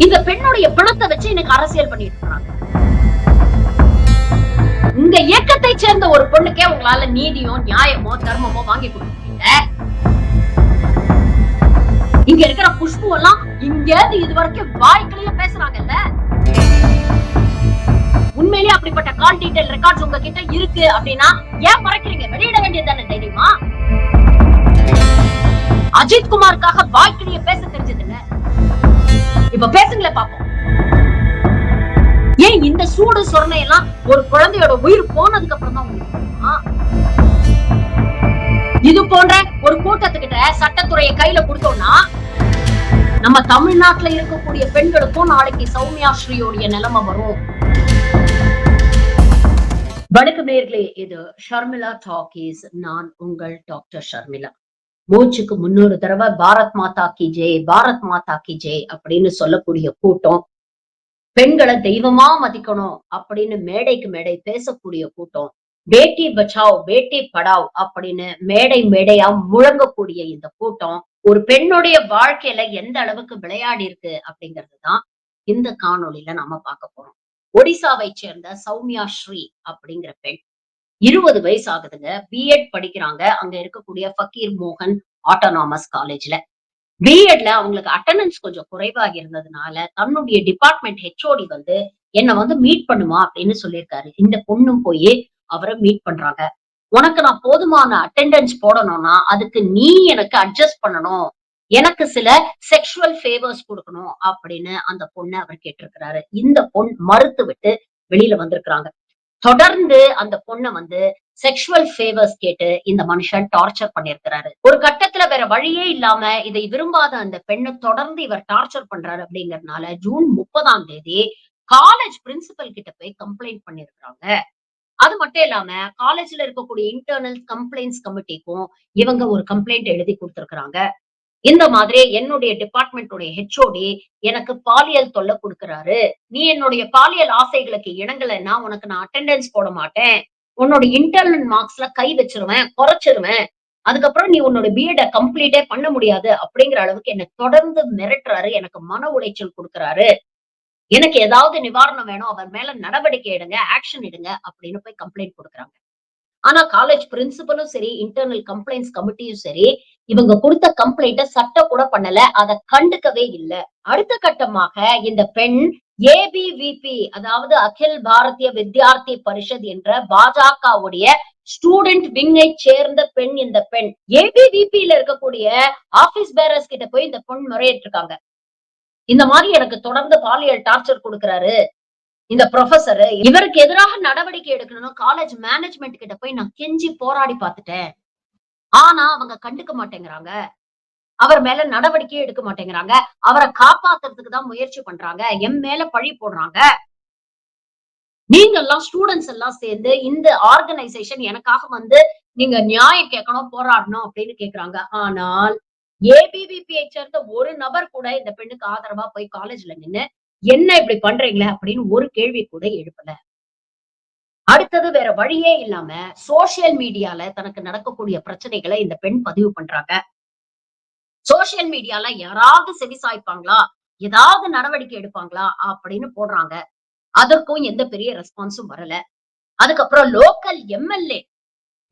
இந்த பெண்ணுடைய பிணத்தை வச்சு எனக்கு அரசியல் பண்ணிட்டு இருக்காங்க உங்க இயக்கத்தை சேர்ந்த ஒரு பொண்ணுக்கே உங்களால நீதியோ நியாயமோ தர்மமோ வாங்கி கொடுக்க இங்க இருக்கிற குஷ்பு எல்லாம் இங்க இருந்து இது வரைக்கும் வாய்க்கிலேயே பேசுறாங்கல்ல? உண்மையிலேயே அப்படிப்பட்ட கால் டீடைல் ரெக்கார்ட்ஸ் உங்ககிட்ட இருக்கு அப்படின்னா ஏன் மறைக்கிறீங்க? வெளியிட வேண்டியது தானே தைரியமா? அஜித் குமாருக்காக வாய்க்கிலேயே பேச தெரிஞ்சது இல்லை. இப்ப பேசுங்களேன் பாப்போம். ஏன் இந்த சூடு சொரணை எல்லாம் ஒரு குழந்தையோட உயிர் போனதுக்கு அப்புறம் தான் உங்களுக்கு இது போன்ற ஒரு கூட்டத்துக்கிட்ட சட்டத்துறையை கையில கொடுத்தோம்னா நம்ம தமிழ்நாட்டுல இருக்கக்கூடிய பெண்களுக்கும் நாளைக்கு சௌமியா ஸ்ரீயோடைய நிலைமை வரும். வணக்கம் நேர்களே இது ஷர்மிளா டாக்கீஸ் நான் உங்கள் டாக்டர் ஷர்மிளா. மூச்சுக்கு முன்னூறு தடவை பாரத் மாதா கி ஜெய் பாரத் மாதா கி ஜெய் அப்படின்னு சொல்லக்கூடிய கூட்டம். பெண்களை தெய்வமா மதிக்கணும் அப்படின்னு மேடைக்கு மேடை பேசக்கூடிய கூட்டம். பேட்டி பச்சாவ் பேட்டி படாவ் அப்படின்னு மேடை மேடையா முழங்கக்கூடிய இந்த கூட்டம். ஒரு பெண்ணுடைய வாழ்க்கையில எந்த அளவுக்கு விளையாடி இருக்கு அப்படிங்கிறது தான் இந்த காணொலியில நாம பார்க்க போறோம். ஒடிசாவை சேர்ந்த சௌமியா ஸ்ரீ அப்படிங்கிற பெண். இருபது வயசு ஆகுதுங்க. பிஎட் படிக்கிறாங்க. அங்க இருக்கக்கூடிய ஃபக்கீர் மோகன் ஆட்டோனாமஸ் காலேஜ்ல பிஎட்ல அவங்களுக்கு அட்டண்டன்ஸ் கொஞ்சம் குறைவாக இருந்ததுனால தன்னுடைய டிபார்ட்மெண்ட் ஹெச்ஓடி வந்து என்ன வந்து மீட் பண்ணுமா அப்படின்னு சொல்லியிருக்காரு. இந்த பொண்ணும் போய் அவரை மீட் பண்றாங்க. உனக்கு நான் போதுமான அட்டெண்டன்ஸ் போடணும்னா அதுக்கு நீ எனக்கு அட்ஜஸ்ட் பண்ணணும். எனக்கு சில செக்ஷுவல் ஃபேவர்ஸ் கொடுக்கணும் அப்படின்னு அந்த பொண்ணை அவர் கேட்டிருக்கிறாரு. இந்த பொண் மறுத்து விட்டு வெளியில வந்திருக்கிறாங்க. தொடர்ந்து அந்த பொண்ணை வந்து செக்ஷுவல் ஃபேவர்ஸ் கேட்டு இந்த மனுஷன் டார்ச்சர் பண்ணிருக்கிறாரு. ஒரு கட்டத்துல வேற வழியே இல்லாம இதை விரும்பாத அந்த பெண்ணை தொடர்ந்து இவர் டார்ச்சர் பண்றாரு அப்படிங்கறதுனால ஜூன் முப்பதாம் தேதி காலேஜ் பிரின்சிபல் கிட்ட போய் கம்ப்ளைண்ட் பண்ணிருக்காங்க அது மட்டும் இல்லாம காலேஜ்ல இருக்கக்கூடிய இன்டர்னல் கம்ப்ளைண்ட்ஸ் கமிட்டிக்கும் இவங்க ஒரு கம்ப்ளைண்ட் எழுதி கொடுத்திருக்கிறாங்க. இந்த மாதிரி என்னுடைய டிபார்ட்மெண்ட்டுடைய ஹெச்ஓடி எனக்கு பாலியல் தொல்லை கொடுக்கறாரு. நீ என்னுடைய பாலியல் ஆசைகளுக்கு இணங்கலைன்னா உனக்கு நான் அட்டெண்டன்ஸ் போட மாட்டேன். உன்னோட இன்டர்னல் மார்க்ஸ்ல கை வச்சிருவேன் குறைச்சிருவேன். அதுக்கப்புறம் நீ உன்னோட பிஎட கம்ப்ளீட்டே பண்ண முடியாது அப்படிங்கிற அளவுக்கு என்ன தொடர்ந்து மிரட்டுறாரு எனக்கு மன உளைச்சல் கொடுக்கறாரு. எனக்கு ஏதாவது நிவாரணம் வேணும் அவர் மேல நடவடிக்கை எடுங்க ஆக்ஷன் எடுங்க அப்படின்னு போய் கம்ப்ளைண்ட் கொடுக்குறாங்க. ஆனா காலேஜ் பிரின்சிபலும் சரி இன்டர்னல் கம்ப்ளைண்ட்ஸ் கமிட்டியும் சரி இவங்க கொடுத்த கம்ப்ளைண்ட சட்டம் கூட பண்ணல அதை கண்டுக்கவே இல்லை. அடுத்த கட்டமாக இந்த பெண் ஏபிவிபி அதாவது அகில் பாரதிய வித்யார்த்தி பரிஷத் என்ற பாஜகவுடைய ஸ்டூடெண்ட் விங்கை சேர்ந்த பெண் இந்த பெண். ஏபிவிபியில இருக்கக்கூடிய ஆபீஸ் பேரர்ஸ் கிட்ட போய் இந்த பெண் முறையிட்டு இருக்காங்க இந்த மாதிரி எனக்கு தொடர்ந்து பாலியல் டார்ச்சர் கொடுக்கறாரு. இந்த ப்ரொஃபசர் இவருக்கு எதிராக நடவடிக்கை எடுக்கணும் காலேஜ் மேனேஜ்மெண்ட் கிட்ட போய் நான் கெஞ்சி போராடி பார்த்துட்டேன். ஆனா அவங்க கண்டுக்க மாட்டேங்கிறாங்க. அவர் மேல நடவடிக்கையே எடுக்க மாட்டேங்கிறாங்க. அவரை காப்பாத்துறதுக்கு தான் முயற்சி பண்றாங்க. என் மேல பழி போடுறாங்க. நீங்க எல்லாம் ஸ்டூடெண்ட்ஸ் எல்லாம் சேர்ந்து இந்த ஆர்கனைசேஷன் எனக்காக வந்து நீங்க நியாயம் கேட்கணும் போராடணும் அப்படின்னு கேக்குறாங்க. ஆனால் ஏபிவிபியை சேர்ந்த ஒரு நபர் கூட இந்த பெண்ணுக்கு ஆதரவா போய் காலேஜ்ல நின்னு என்ன இப்படி பண்றீங்களே அப்படின்னு ஒரு கேள்வி கூட எழுப்பல. அடுத்தது வேற வழியே இல்லாம சோசியல் மீடியால தனக்கு நடக்கக்கூடிய பிரச்சனைகளை இந்த பெண் பதிவு பண்றாங்க. சோசியல் மீடியால யாராவது செவிசாய்ப்பாங்களா ஏதாவது நடவடிக்கை எடுப்பாங்களா? அப்படின்னு போடுறாங்க. அதற்கும் எந்த பெரிய ரெஸ்பான்ஸும் வரல. அதுக்கப்புறம் லோக்கல் எம்எல்ஏ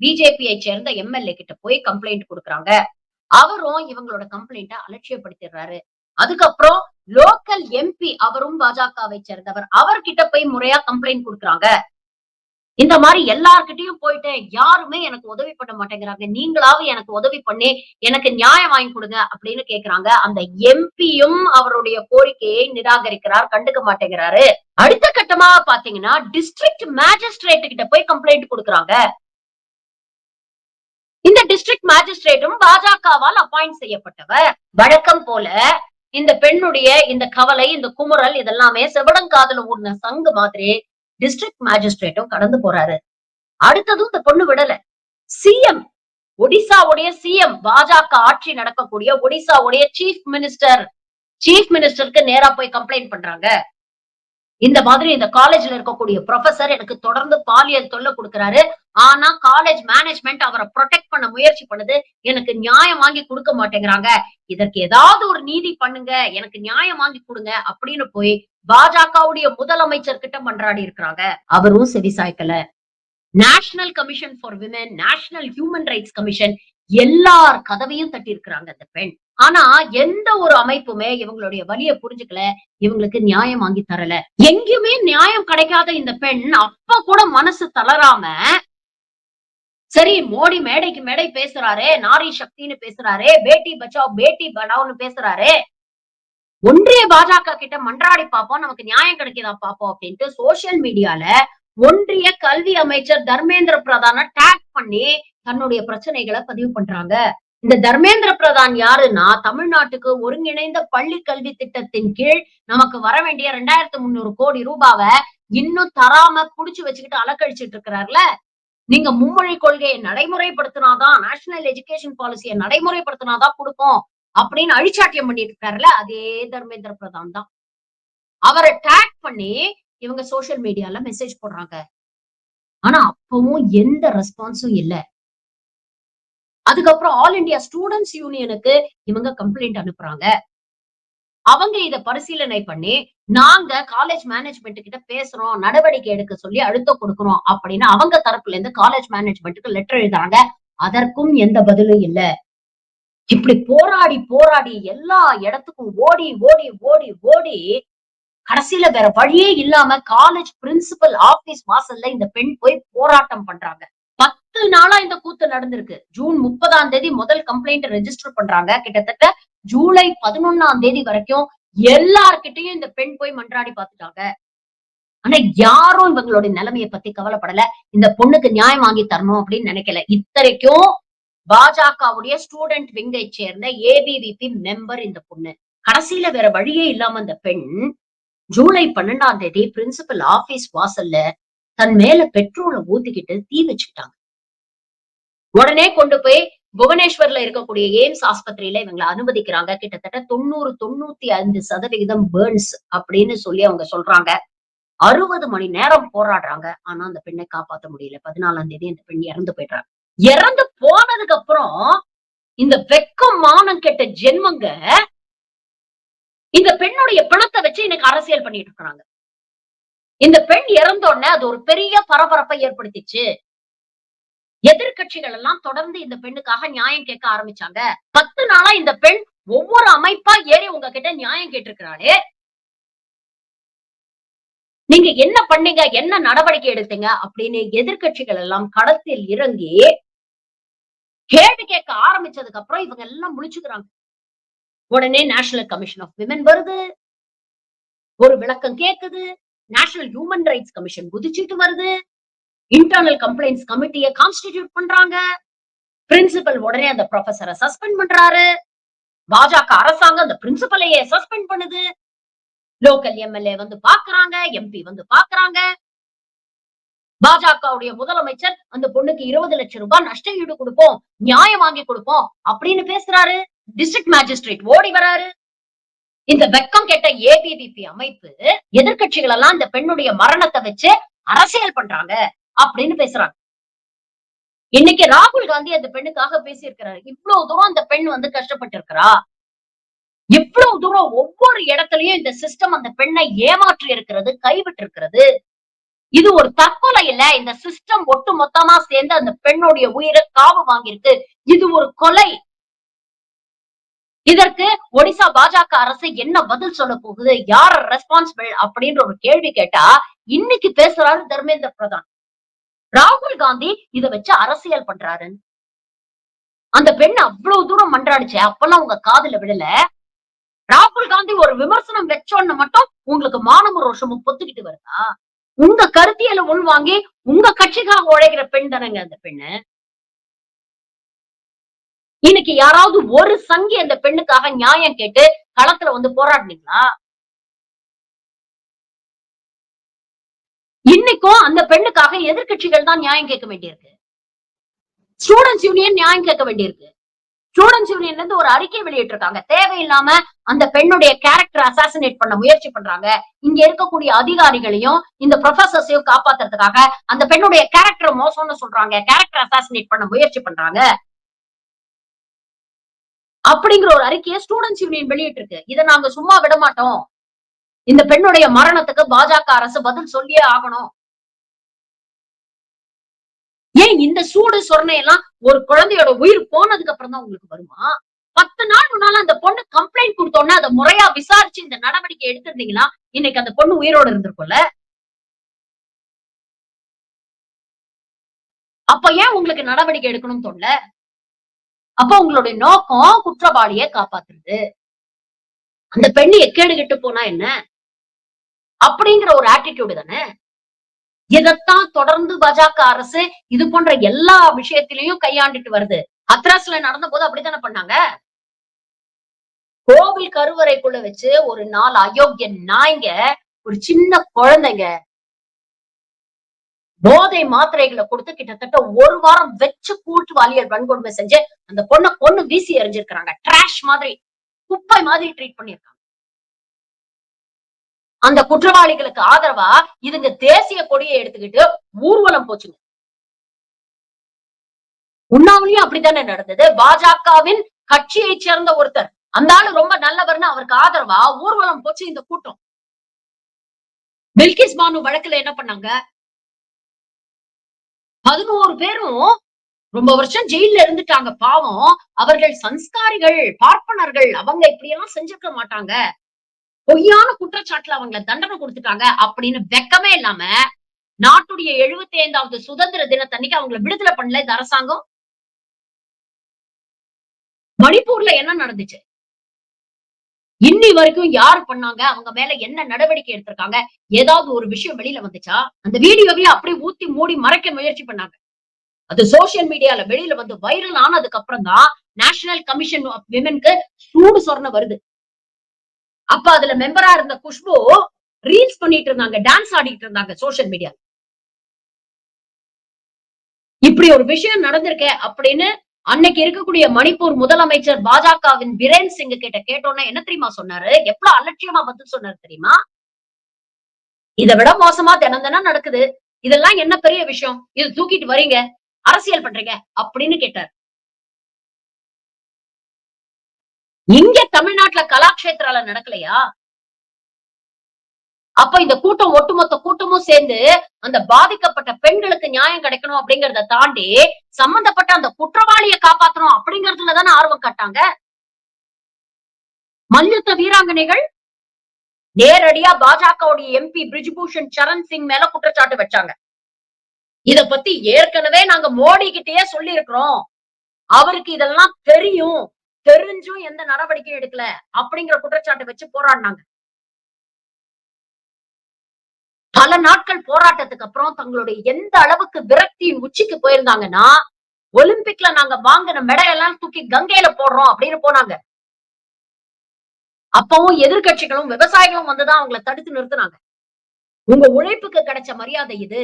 பிஜேபியை சேர்ந்த எம்எல்ஏ கிட்ட போய் கம்ப்ளைண்ட் கொடுக்கறாங்க. அவரும் இவங்களோட கம்ப்ளைண்ட அலட்சியப்படுத்திடுறாரு. அதுக்கப்புறம் லோக்கல் எம்பி அவரும் பாஜகவை சேர்ந்தவர். அவர்கிட்ட போய் முறையா கம்ப்ளைண்ட் கொடுக்கறாங்க. இந்த மாதிரி எல்லார்கிட்டயும் போயிட்டேன் யாருமே எனக்கு உதவி பண்ண மாட்டேங்கிறாங்க. நீங்களாவது எனக்கு உதவி பண்ணி எனக்கு நியாயம் வாங்கி கொடுங்க அப்படின்னு கேக்குறாங்க. அந்த எம்பியும் அவருடைய கோரிக்கையை நிராகரிக்கிறார் கண்டுக்க மாட்டேங்கிறாரு. அடுத்த கட்டமா பாத்தீங்கன்னா டிஸ்ட்ரிக்ட் மேஜிஸ்ட்ரேட் கிட்ட போய் கம்ப்ளைண்ட் கொடுக்கறாங்க. இந்த டிஸ்ட்ரிக்ட் மேஜிஸ்ட்ரேட்டும் பாஜகவால் அப்பாயிண்ட் செய்யப்பட்டவர். வழக்கம் போல இந்த பெண்ணுடைய இந்த கவலை இந்த குமுறல் இதெல்லாமே செவடங்காதல ஊர்ன சங்கு மாதிரி டிஸ்ட்ரிக்ட் மேஜிஸ்ட்ரேட்டும் கடந்து போறாரு. அடுத்ததும் இந்த பொண்ணு விடல. சிஎம் ஒடிசாவுடைய சிஎம் பாஜக ஆட்சி நடக்கக்கூடிய ஒடிசாவுடைய சீஃப் மினிஸ்டர் சீஃப் மினிஸ்டருக்கு நேரா போய் கம்ப்ளைண்ட் பண்றாங்க. இந்த மாதிரி இந்த காலேஜ்ல இருக்கக்கூடிய ப்ரொஃபசர் எனக்கு தொடர்ந்து பாலியல் தொல்லை கொடுக்குறாரு. ஆனா காலேஜ் மேனேஜ்மெண்ட் அவரை ப்ரொடெக்ட் பண்ண முயற்சி பண்ணுது. எனக்கு நியாயம் வாங்கி கொடுக்க மாட்டேங்கிறாங்க. இதற்கு ஏதாவது ஒரு நீதி பண்ணுங்க. எனக்கு நியாயம் வாங்கி கொடுங்க அப்படின்னு போய் பாஜகவுடைய முதலமைச்சர் கிட்ட மன்றாடி இருக்கிறாங்க. அவரும் செவி சாய்க்கல. National commission for women national human rights commission எல்லார் கதவையும் தட்டி இருக்கிறாங்க அந்த பெண். ஆனா எந்த ஒரு அமைப்புமே இவங்களுடைய வலியை புரிஞ்சுக்கல இவங்களுக்கு நியாயம் வாங்கி தரல. எங்கேயுமே நியாயம் கிடைக்காத இந்த பெண் அப்ப கூட மனசு தளராம சரி மோடி மேடைக்கு மேடை பேசுறாரே நாரி சக்தின்னு பேசுறாரே பேட்டி பச்சாவ் பேட்டி பனாவ்னு பேசுறாரே ஒன்றிய பாஜக கிட்ட மன்றாடி பார்ப்போம் நமக்கு நியாயம் கிடைக்குதா பார்ப்போம் அப்படின்ட்டு சோசியல் மீடியால ஒன்றிய கல்வி அமைச்சர் தர்மேந்திர பிரதான டேக் பண்ணி தன்னுடைய பிரச்சனைகளை பதிவு பண்றாங்க. இந்த தர்மேந்திர பிரதான் யாருன்னா தமிழ்நாட்டுக்கு ஒருங்கிணைந்த பள்ளி கல்வி திட்டத்தின் கீழ் நமக்கு வர வேண்டிய ரெண்டாயிரத்தி முந்நூறு கோடி ரூபாவை இன்னும் தராம புடிச்சு வச்சுக்கிட்டு அலக்கழிச்சிட்டு இருக்கிறார்ல? நீங்க மும்மொழி கொள்கையை நடைமுறைப்படுத்தினாதான் நேஷனல் எஜுகேஷன் பாலிசியை நடைமுறைப்படுத்தினாதான் கொடுப்போம் அப்படின்னு அழிச்சாட்டியம் பண்ணிட்டு இருக்காருல்ல அதே தர்மேந்திர பிரதான் தான். அவரை டேக் பண்ணி இவங்க சோசியல் மீடியால மெசேஜ் போடுறாங்க. ஆனா அப்பவும் எந்த ரெஸ்பான்ஸும் இல்ல. அதுக்கப்புறம் ஆல் இந்தியா ஸ்டூடெண்ட்ஸ் யூனியனுக்கு இவங்க கம்ப்ளைண்ட் அனுப்புறாங்க. அவங்க இத பரிசீலனை பண்ணி நாங்க காலேஜ் மேனேஜ்மெண்ட் கிட்ட பேசுறோம் நடவடிக்கை எடுக்க சொல்லி அழுத்தம் கொடுக்கிறோம் அப்படின்னு அவங்க தரப்புல இருந்து காலேஜ் மேனேஜ்மெண்ட்டுக்கு லெட்டர் எழுதுறாங்க. அதற்கும் எந்த பதிலும் இல்ல. இப்படி போராடி போராடி எல்லா இடத்துக்கும் ஓடி ஓடி ஓடி ஓடி கடைசியில வேற வழியே இல்லாம காலேஜ் பிரின்சிபல் ஆபீஸ் வாசல்ல இந்த பெண் போய் போராட்டம் பண்றாங்க. பத்து நாளா இந்த கூத்து நடந்திருக்கு. ஜூன் முப்பதாம் தேதி முதல் கம்ப்ளைண்ட் ரெஜிஸ்டர் பண்றாங்க. கிட்டத்தட்ட ஜூலை பதினொன்னாம் தேதி வரைக்கும் எல்லார்கிட்டையும் இந்த பெண் போய் மன்றாடி பார்த்துட்டாங்க. ஆனா யாரும் இவங்களுடைய நிலைமையை பத்தி கவலைப்படல. இந்த பொண்ணுக்கு நியாயம் வாங்கி தரணும் அப்படின்னு நினைக்கல. இத்தனைக்கும் பாஜகவுடைய ஸ்டூடெண்ட் விங்கை சேர்ந்த ஏபிவிபி மெம்பர் இந்த பொண்ணு. கடைசியில வேற வழியே இல்லாம அந்த பெண் ஜூலை பன்னெண்டாம் தேதி பிரின்சிபல் ஆபீஸ் வாசல்ல தன் மேல பெட்ரோலை ஊத்திக்கிட்டு தீ வச்சுக்கிட்டாங்க. உடனே கொண்டு போய் புவனேஸ்வர்ல இருக்கக்கூடிய எய்ம்ஸ் ஆஸ்பத்திரியில இவங்களை அனுமதிக்கிறாங்க. கிட்டத்தட்ட தொண்ணூறு தொண்ணூத்தி ஐந்து சதவிகிதம் பேர்ன்ஸ் அப்படின்னு சொல்லி அவங்க சொல்றாங்க. அறுபது மணி நேரம் போராடுறாங்க. ஆனா அந்த பெண்ணை காப்பாத்த முடியல. பதினாலாம் தேதி அந்த பெண் இறந்து போயிடுறாங்க. இறந்து போனதுக்கு அப்புறம் இந்த வெக்கம் மானம் கெட்ட ஜென்மங்க இந்த பெண்ணுடைய பிணத்தை வச்சு எனக்கு அரசியல் பண்ணிட்டு இருக்காங்க இந்த பெண் இறந்த உடனே அது ஒரு பெரிய பரபரப்பை ஏற்படுத்திச்சு. எதிர்கட்சிகள் எல்லாம் தொடர்ந்து இந்த பெண்ணுக்காக நியாயம் கேட்க ஆரம்பிச்சாங்க. பத்து நாளா இந்த பெண் ஒவ்வொரு அமைப்பா ஏறி உங்ககிட்ட நியாயம் கேட்டிருக்கிறாளே. நீங்க என்ன பண்ணீங்க? என்ன நடவடிக்கை எடுத்தீங்க? அப்படின்னு எதிர்கட்சிகள் எல்லாம் களத்தில் இறங்கி கேள்வி கேட்க ஆரம்பிச்சதுக்கு அப்புறம் இவங்க எல்லாம் முடிச்சுக்கிறாங்க உடனே நேஷனல் கமிஷன் ஆஃப் விமன் வருது. ஒரு விளக்கம் கேக்குது. நேஷனல் ஹியூமன் ரைட்ஸ் கமிஷன் குதிச்சிட்டு வருது. இன்டர்னல் கம்ப்ளைண்ட்ஸ் கமிட்டியை கான்ஸ்டிடியூட் பண்றாங்க. பிரின்சிபல் உடனே அந்த ப்ரொஃபஸரை சஸ்பெண்ட் பண்றாரு. பாஜக அரசாங்கம் அந்த பிரின்சிபலையே சஸ்பெண்ட் பண்ணுது. லோக்கல் எம்எல்ஏ வந்து பாக்குறாங்க எம்பி வந்து பாக்குறாங்க. பாஜகவுடைய முதலமைச்சர் அந்த பொண்ணுக்கு இருபது லட்சம் ரூபாய் நஷ்ட ஈடு கொடுப்போம் நியாயம் வாங்கி கொடுப்போம் அப்படின்னு பேசுறாரு. டிஸ்ட்ரிக்ட் மேஜிஸ்ட்ரேட் ஓடி வராரு. இந்த வெக்கம் கெட்ட ஏபிவிபி அமைப்பு எதிர்கட்சிகள் எல்லாம் இந்த பெண்ணுடைய மரணத்தை வச்சு அரசியல் பண்றாங்க. அப்படின்னு பேசுறாங்க. இன்னைக்கு ராகுல் காந்தி அந்த பெண்ணுக்காக பேசியிருக்கிறாரு. இவ்வளவு தூரம் அந்த பெண் வந்து கஷ்டப்பட்டு இருக்கிறா இவ்வளவு தூரம் ஒவ்வொரு இடத்துலயும் இந்த சிஸ்டம் அந்த பெண்ணை ஏமாற்றி இருக்கிறது கைவிட்டு இருக்கிறது இது ஒரு தற்கொலை இல்ல. இந்த சிஸ்டம் ஒட்டு மொத்தமா சேர்ந்து அந்த பெண்ணுடைய உயிரை காவு வாங்கியிருக்கு. இது ஒரு கொலை. இதற்கு ஒடிசா பாஜக அரசு என்ன பதில் சொல்ல போகுது? யார் ரெஸ்பான்சிபிள் அப்படின்ற ஒரு கேள்வி கேட்டா இன்னைக்கு பேசுறாரு தர்மேந்திர பிரதான். ராகுல் காந்தி இத வச்சு அரசியல் பண்றாரு. அந்த பெண் அவ்வளவு தூரம் மன்றாடுச்சு அப்பெல்லாம் உங்க காதுல விடல ராகுல் காந்தி ஒரு விமர்சனம் வச்சோன்னு மட்டும் உங்களுக்கு மானம ரோஷமும் பொத்துக்கிட்டு வருதா? உங்க கருத்தியல உள்வாங்கி உங்க கட்சிக்காக உழைக்கிற பெண் தானங்க அந்த பெண்ணு. இன்னைக்கு யாராவது ஒரு சங்கி அந்த பெண்ணுக்காக நியாயம் கேட்டு களத்துல வந்து போராடினீங்களா? இன்னைக்கும் அந்த பெண்ணுக்காக எதிர்க்கட்சிகள் தான் நியாயம் கேட்க வேண்டியிருக்கு. ஸ்டூடெண்ட்ஸ் யூனியன் நியாயம் கேட்க வேண்டியிருக்கு. ஸ்டூடெண்ட்ஸ் யூனியன்ல இருந்து ஒரு அறிக்கை வெளியிட்டிருக்காங்க. தேவையில்லாம அந்த பெண்ணுடைய கேரக்டர் அசாசினேட் பண்ண முயற்சி பண்றாங்க. இங்க இருக்கக்கூடிய அதிகாரிகளையும் இந்த ப்ரொஃபசர்ஸையும் காப்பாத்துறதுக்காக அந்த பெண்ணுடைய கேரக்டர் மோசம்னு சொல்றாங்க. கேரக்டர் அசாசினேட் பண்ண முயற்சி பண்றாங்க. அப்படிங்கிற ஒரு அறிக்கையை ஸ்டூடெண்ட்ஸ் யூனியன் வெளியிட்டிருக்கு. இதை நாங்க சும்மா விட மாட்டோம் இந்த பெண்ணுடைய மரணத்துக்கு பாஜக அரசு பதில் சொல்லியே ஆகணும். ஏன் இந்த சூடு சொரணை எல்லாம் ஒரு குழந்தையோட உயிர் போனதுக்கு அப்புறம் தான் உங்களுக்கு வருமா? பத்து நாள் முன்னால அந்த பொண்ணு கம்ப்ளைண்ட் கொடுத்தோன்னா அதை முறையா விசாரிச்சு இந்த நடவடிக்கை எடுத்திருந்தீங்கன்னா இன்னைக்கு அந்த பொண்ணு உயிரோட இருந்திருக்கும்ல? அப்ப ஏன் உங்களுக்கு நடவடிக்கை எடுக்கணும்னு தோணல? அப்ப உங்களுடைய நோக்கம் குற்றவாளியை காப்பாத்துறது. அந்த பெண்ணு எக்கேடு போனா என்ன? அப்படிங்கிற ஒரு ஆட்டிடியூடு தானே? இதைத்தான் தொடர்ந்து பாஜக அரசு இது போன்ற எல்லா விஷயத்திலையும் கையாண்டுட்டு வருது. ஹத்ராஸ்ல நடந்த போது அப்படித்தானே பண்ணாங்க? கோவில் கருவறைக்குள்ள வச்சு ஒரு நாள் அயோக்கிய நாய்ங்க ஒரு சின்ன குழந்தைங்க போதை மாத்திரைகளை கொடுத்து கிட்டத்தட்ட ஒரு வாரம் வச்சு கூட்டு வாலியல் வன்கொடுமை செஞ்சு அந்த பொண்ணை பொண்ணு வீசி எறிஞ்சிருக்கிறாங்க. ட்ராஷ் மாதிரி குப்பை மாதிரி ட்ரீட் பண்ணிருக்காங்க அந்த குற்றவாளிகளுக்கு ஆதரவா இதுங்க தேசிய கொடியை எடுத்துக்கிட்டு ஊர்வலம் போச்சுங்க. உண்ணாவிலையும் அப்படித்தானே நடந்தது? பாஜகவின் கட்சியை சேர்ந்த ஒருத்தர். அந்த ஆளு ரொம்ப நல்லவர்னு அவருக்கு ஆதரவா ஊர்வலம் போச்சு இந்த கூட்டம். பில்கிஸ் பானு வழக்குல என்ன பண்ணாங்க? பதினோரு பேரும் ரொம்ப வருஷம் ஜெயில இருந்துட்டாங்க. பாவம். அவர்கள் சன்ஸ்காரிகள் பார்ப்பனர்கள் அவங்க இப்படியெல்லாம் செஞ்சிருக்க மாட்டாங்க. பொய்யான குற்றச்சாட்டுல அவங்கள தண்டனை கொடுத்துட்டாங்க அப்படின்னு வெக்கமே இல்லாம நாட்டுடைய எழுபத்தி ஐந்தாவது சுதந்திர தினத்தன்னைக்கு அவங்கள விடுதலை பண்ணல இந்த அரசாங்கம்? மணிப்பூர்ல என்ன நடந்துச்சு? இன்னி வரைக்கும் யார் பண்ணாங்க? அவங்க மேல என்ன நடவடிக்கை எடுத்திருக்காங்க? ஏதாவது ஒரு விஷயம் வெளியில வந்துச்சா? அந்த வீடியோவையே அப்படியே ஊத்தி மூடி மறைக்க முயற்சி பண்ணாங்க. அது சோசியல் மீடியால வெளியில வந்து வைரல் ஆனதுக்கு அப்புறம் தான் நேஷனல் கமிஷன் ஆஃப் விமென்க்கு சூடு சொர்ண வருது. அப்ப அதுல மெம்பரா இருந்த குஷ்பு ரீல்ஸ் பண்ணிட்டு இருந்தாங்க டான்ஸ் ஆடிட்டு இருந்தாங்க சோசியல் மீடியா இப்படி ஒரு விஷயம் நடந்திருக்க அப்படின்னு அன்னைக்கு இருக்கக்கூடிய மணிப்பூர் முதலமைச்சர் பாஜகவின் பிரேன் சிங் கிட்ட கேட்டோன்னே என்ன தெரியுமா சொன்னாரு? எவ்வளவு அலட்சியமா பதில் சொன்னாரு தெரியுமா? இதை விட மோசமா தினம் தினம் நடக்குது. இதெல்லாம் என்ன பெரிய விஷயம்? இது தூக்கிட்டு வரீங்க. அரசியல் பண்றீங்க. அப்படின்னு கேட்டார். இங்க தமிழ்நாட்டுல கலாக்ஷேத்ரால நடக்கலையா? அப்ப இந்த கூட்டம் ஒட்டுமொத்த கூட்டமும் சேர்ந்து அந்த பாதிக்கப்பட்ட பெண்களுக்கு நியாயம் கிடைக்கணும் அப்படிங்கறத தாண்டி சம்பந்தப்பட்ட அந்த குற்றவாளியை காப்பாத்தணும் அப்படிங்கறதுல தானே ஆர்வம் காட்டாங்க? மல்யுத்த வீராங்கனைகள் நேரடியா பாஜகவுடைய எம்பி பிரிஜ்பூஷன் சரண் சிங் மேல குற்றச்சாட்டு வச்சாங்க. இத பத்தி ஏற்கனவே நாங்க மோடி கிட்டயே சொல்லி இருக்கிறோம் அவருக்கு இதெல்லாம் தெரியும். தெரிஞ்சும் எந்த நடவடிக்கையும் எடுக்கல அப்படிங்கிற குற்றச்சாட்டு வச்சு போராடினாங்க. பல நாட்கள் போராட்டத்துக்கு அப்புறம் தங்களுடைய எந்த அளவுக்கு விரக்தியின் உச்சிக்கு போயிருந்தாங்கன்னா ஒலிம்பிக்ல நாங்க வாங்கின மெடையெல்லாம் தூக்கி கங்கையில போடுறோம் அப்படின்னு போனாங்க. அப்பவும் எதிர்கட்சிகளும் விவசாயிகளும் வந்துதான் அவங்கள தடுத்து நிறுத்தினாங்க. உங்க உழைப்புக்கு கிடைச்ச மரியாதை இது.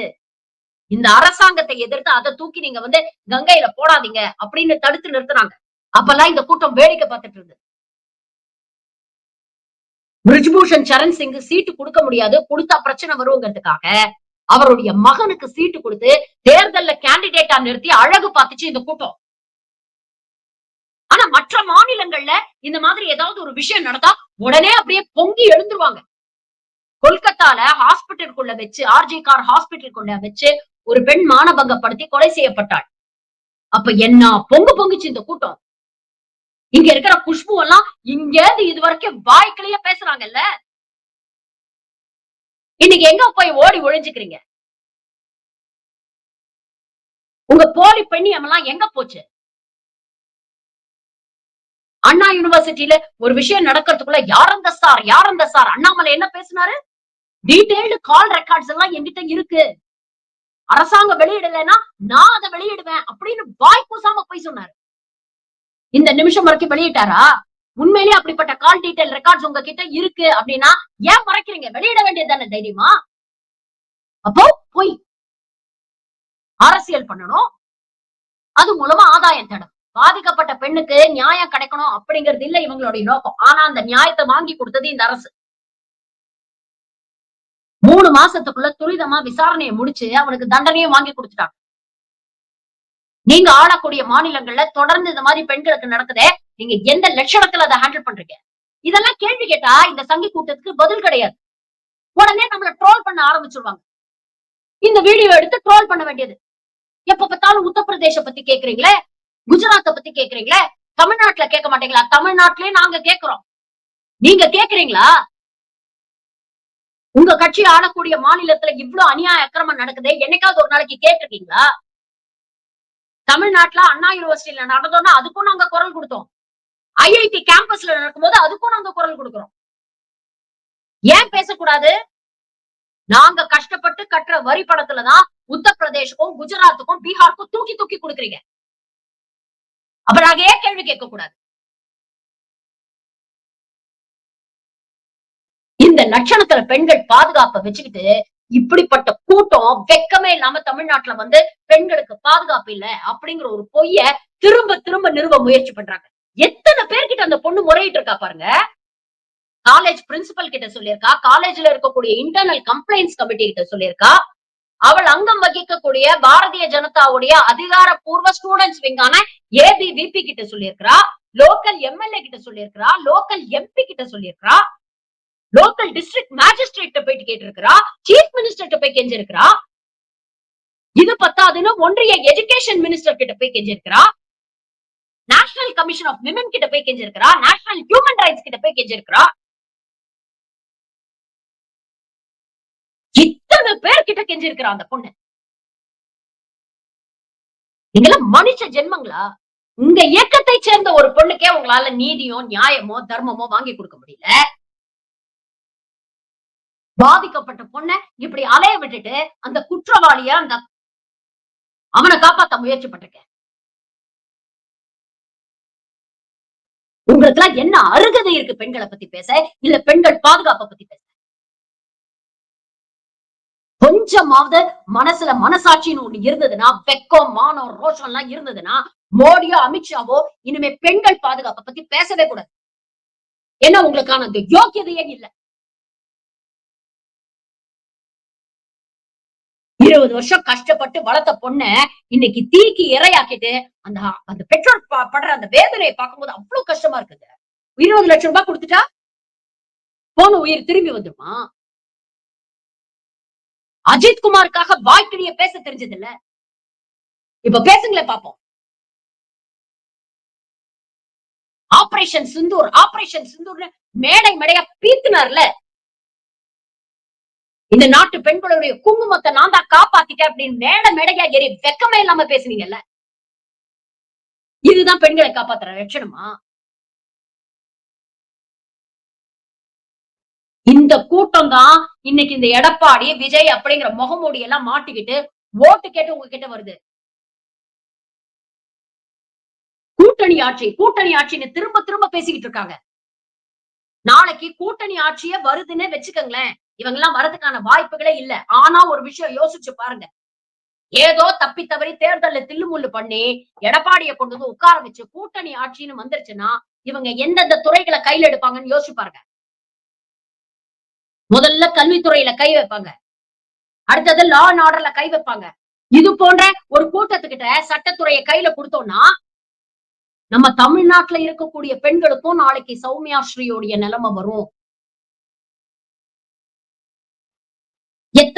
இந்த அரசாங்கத்தை எதிர்த்து அதை தூக்கி நீங்க வந்து கங்கையில போடாதீங்க அப்படின்னு தடுத்து நிறுத்தினாங்க. அப்பெல்லாம் இந்த கூட்டம் வேடிக்கை பார்த்துட்டு இருந்தது. பிரிஜ்பூஷன் சரண் சிங் சீட்டு கொடுக்க முடியாது கொடுத்தா பிரச்சனை வருங்கிறதுக்காக அவருடைய மகனுக்கு சீட்டு கொடுத்து தேர்தல்ல கேண்டிடேட்டா நிறுத்தி அழகு பார்த்துச்சு இந்த கூட்டம். ஆனா மற்ற மாநிலங்கள்ல இந்த மாதிரி ஏதாவது ஒரு விஷயம் நடந்தா உடனே அப்படியே பொங்கி எழுந்துருவாங்க. கொல்கத்தால ஹாஸ்பிட்டலுக்குள்ள வச்சு ஆர்ஜி கார் ஹாஸ்பிட்டலுக்குள்ள வச்சு ஒரு பெண் மானபங்கப்படுத்தி கொலை செய்யப்பட்டாள். அப்ப என்ன பொங்கு பொங்குச்சு இந்த கூட்டம். இங்க இருக்கிற குஷ்பு எல்லாம் இங்க இருந்து இது வரைக்கும் வாய்க்கிலேயே பேசுறாங்கல்ல? இன்னைக்கு எங்க போய் ஓடி ஒழிஞ்சுக்கிறீங்க உங்க போலி பெண்ணியம் எல்லாம் எங்க போச்சு? அண்ணா யூனிவர்சிட்டியில ஒரு விஷயம் நடக்கிறதுக்குள்ள யார் அந்த சார்? யார் அந்த சார்? அண்ணாமலை என்ன பேசினாரு? டீடைல்டு கால் ரெக்கார்ட்ஸ் எல்லாம் என்கிட்ட இருக்கு. அரசாங்கம் வெளியிடலைன்னா நான் அதை வெளியிடுவேன் அப்படின்னு வாய் கூசாம போய் சொன்னாரு. இந்த நிமிஷம் வரைக்கும் வெளியிட்டாரா? உண்மையிலேயே அப்படிப்பட்ட கால் டீடைல் ரெக்கார்ட்ஸ் உங்ககிட்ட இருக்கு அப்படின்னா ஏன் மறைக்கிறீங்க? வெளியிட வேண்டியது தானே தைரியமா? அப்போ போய் அரசியல் பண்ணணும். அது மூலமா ஆதாயம் தேடும் பாதிக்கப்பட்ட பெண்ணுக்கு நியாயம் கிடைக்கணும் அப்படிங்கிறது இல்ல இவங்களுடைய நோக்கம். ஆனா அந்த நியாயத்தை வாங்கி கொடுத்தது இந்த அரசு. மூணு மாசத்துக்குள்ள துரிதமா விசாரணையை முடிச்சு அவனுக்கு தண்டனையும் வாங்கி கொடுத்துட்டாங்க. நீங்க ஆளக்கூடிய மாநிலங்கள்ல தொடர்ந்து இந்த மாதிரி பெண்களுக்கு நடக்குதே நீங்க எந்த லட்சணத்துல அதை ஹேண்டில் பண்றீங்க? இதெல்லாம் கேள்வி கேட்டா இந்த சங்கி கூட்டத்துக்கு பதில் கிடையாது. உடனே நம்மள ட்ரோல் பண்ண ஆரம்பிச்சிருவாங்க. இந்த வீடியோ எடுத்து ட்ரோல் பண்ண வேண்டியது. எப்ப பார்த்தாலும் உத்தரப்பிரதேச பத்தி கேக்குறீங்களே குஜராத்தை பத்தி கேக்குறீங்களே தமிழ்நாட்டுல கேட்க மாட்டீங்களா? தமிழ்நாட்டிலே நாங்க கேக்குறோம். நீங்க கேக்குறீங்களா? உங்க கட்சி ஆளக்கூடிய மாநிலத்துல இவ்வளவு அநியாய அக்கிரமம் நடக்குது என்னைக்காவது ஒரு நாளைக்கு கேட்டிருக்கீங்களா? தமிழ்நாட்டுல அண்ணா யூனிவர்சிட்டியில நடந்தோம்னா அதுக்கும் நாங்க குரல் கொடுத்தோம். ஐஐடி கேம்பஸ்ல நடக்கும்போது அதுக்கும் நாங்க குரல் கொடுக்கிறோம். ஏன் பேசக்கூடாது? நாங்க கஷ்டப்பட்டு கட்டுற வரி பணத்துலதான் உத்தரப்பிரதேஷுக்கும் குஜராத்துக்கும் பீகாருக்கும் தூக்கி தூக்கி கொடுக்குறீங்க. அப்ப நாங்க ஏன் கேள்வி கேட்க கூடாது இந்த லட்சணத்துல பெண்கள் பாதுகாப்பை வச்சுக்கிட்டு இப்படிப்பட்ட கூட்டம் வெக்கமே இல்லாம தமிழ்நாட்டுல வந்து பெண்களுக்கு பாதுகாப்பு இல்ல அப்படிங்கிற ஒரு பொய்ய திரும்ப திரும்ப நிறுவ முயற்சி பண்றாங்க. எத்தனை பேர்கிட்ட அந்த பொண்ணு முறையிட்டு இருக்கா பாருங்க. காலேஜ் பிரின்சிபல் கிட்ட சொல்லியிருக்கா காலேஜ்ல இருக்கக்கூடிய இன்டர்னல் கம்ப்ளைண்ட்ஸ் கமிட்டி கிட்ட சொல்லியிருக்கா. அவள் அங்கம் வகிக்கக்கூடிய பாரதிய ஜனதாவுடைய அதிகாரப்பூர்வ ஸ்டூடெண்ட்ஸ் விங்கான ஏபிவிபி கிட்ட சொல்லியிருக்கிறா. லோக்கல் எம்எல்ஏ கிட்ட சொல்லியிருக்கிறா. லோக்கல் எம்பி கிட்ட சொல்லியிருக்கிறா. லோக்கல் டிஸ்ட்ரிக்ட் மேஜிஸ்ட்ரேட்ட போயிட்டு கேட்டிருக்கிறா சீஃப் மினிஸ்டர் போய் கெஞ்சிருக்கிறா. இது பத்தாதுன்னு ஒன்றிய எஜுகேஷன் மினிஸ்டர் கிட்ட போய் கெஞ்சிருக்கிறா. நேஷனல் கமிஷன் ஆஃப் விமன் கிட்ட போய் கெஞ்சிருக்கிறா. நேஷனல் ஹியூமன் ரைட்ஸ் கிட்ட போய் கெஞ்சிருக்கிறா. இத்தனை பேர் கிட்ட கெஞ்சிருக்கிறா அந்த பொண்ணு. நீங்களாம் மனுஷ ஜென்மங்களா? உங்க இயக்கத்தை சேர்ந்த ஒரு பொண்ணுக்கே உங்களால நீதியோ நியாயமோ தர்மமோ வாங்கி கொடுக்க முடியல. பாதிக்கப்பட்ட பொண்ண இப்படி அலைய விட்டுட்டு அந்த குற்றவாளிய அந்த அவனை காப்பாத்த முயற்சி பட்டிருக்க உங்களுக்கு எல்லாம் என்ன அருகதை இருக்கு பெண்களை பத்தி பேச? இல்ல பெண்கள் பாதுகாப்பை பத்தி பேச? கொஞ்சமாவது மனசுல மனசாட்சின்னு ஒண்ணு இருந்ததுன்னா வெக்கம் மானம் ரோஷம் எல்லாம் இருந்ததுன்னா மோடியோ அமித்ஷாவோ இனிமே பெண்கள் பாதுகாப்பை பத்தி பேசவே கூடாது. ஏன்னா உங்களுக்கான அந்த யோக்கியதையே இல்ல. இருபது வருஷம் கஷ்டப்பட்டு வளர்த்த பொண்ண இன்னைக்கு தீக்கு இரையாக்கிட்டு அந்த அந்த பெற்றோர் படுற அந்த வேதனையை பார்க்கும்போது அவ்வளவு கஷ்டமா இருக்குது. இருபது லட்சம் ரூபாய் கொடுத்துட்டா? போன உயிர் திரும்பி வந்துருமா அஜித் குமாருக்காக வாய்க்கிழிய பேச தெரிஞ்சது இல்ல இப்ப பேசுங்களேன் பாப்போம். ஆபரேஷன் சிந்தூர் ஆபரேஷன் சிந்தூர்னு மேடை மேடையா பீத்துனார்ல? இந்த நாட்டு பெண்களுடைய குங்குமத்தை நான் தான் காப்பாத்திட்டேன் அப்படின்னு மேட மேடையா ஏறி வெக்கமே இல்லாம பேசுனீங்கல்ல இதுதான் பெண்களை காப்பாத்துற லட்சணமா? இந்த கூட்டம் தான் இன்னைக்கு இந்த எடப்பாடி விஜய் அப்படிங்கிற முகமூடி எல்லாம் மாட்டிக்கிட்டு ஓட்டு கேட்டு உங்ககிட்ட வருது. கூட்டணி ஆட்சி கூட்டணி ஆட்சின்னு திரும்ப திரும்ப பேசிக்கிட்டு இருக்காங்க. நாளைக்கு கூட்டணி ஆட்சியே வருதுன்னு வச்சுக்கோங்களேன். இவங்க எல்லாம் வரதுக்கான வாய்ப்புகளே இல்ல. ஆனா ஒரு விஷயம் யோசிச்சு பாருங்க. ஏதோ தப்பி தவறி தேர்தல்ல தில்லுமுள்ளு பண்ணி எடப்பாடியை கொண்டு வந்து உட்கார வச்சு கூட்டணி ஆட்சின்னு வந்துருச்சுன்னா இவங்க எந்தெந்த துறைகளை கையில எடுப்பாங்கன்னு யோசிச்சு பாருங்க. முதல்ல கல்வித்துறையில கை வைப்பாங்க. அடுத்தது லா அண்ட் ஆர்டர்ல கை வைப்பாங்க. இது போன்ற ஒரு கூட்டத்துக்கிட்ட சட்டத்துறையை கையில கொடுத்தோம்னா நம்ம தமிழ்நாட்டுல இருக்கக்கூடிய பெண்களுக்கும் நாளைக்கு சௌமியா ஸ்ரீயோடைய நிலைமை வரும்.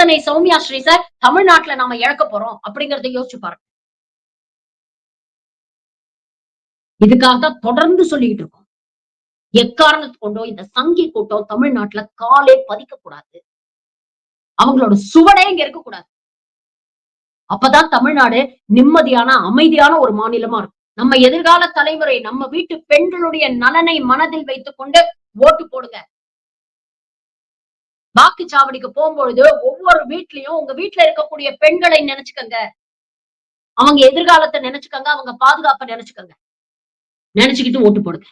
எத்தனை சௌமியா ஸ்ரீ தமிழ்நாட்டுல நாம இழக்க போறோம் அப்படிங்கறத யோசிச்சு பாருங்க. இதுக்காக தான் தொடர்ந்து சொல்லிக்கிட்டு இருக்கோம். எக்காரணத்து கொண்டோ இந்த சங்கி கூட்டம் தமிழ்நாட்டுல காலே பதிக்க கூடாது. அவங்களோட சுவடே இங்க இருக்க கூடாது. அப்பதான் தமிழ்நாடு நிம்மதியான அமைதியான ஒரு மாநிலமா இருக்கும். நம்ம எதிர்கால தலைமுறை நம்ம வீட்டு பெண்களுடைய நலனை மனதில் வைத்துக் கொண்டு ஓட்டு போடுங்க. வாக்குச்சாவடிக்கு போகும்பொழுது ஒவ்வொரு வீட்லயும் உங்க வீட்டுல இருக்கக்கூடிய பெண்களை நினைச்சுக்கங்க. அவங்க எதிர்காலத்தை நினைச்சுக்கங்க அவங்க பாதுகாப்பை நினைச்சுக்கங்க. நினைச்சுக்கிட்டு ஓட்டு போடுங்க.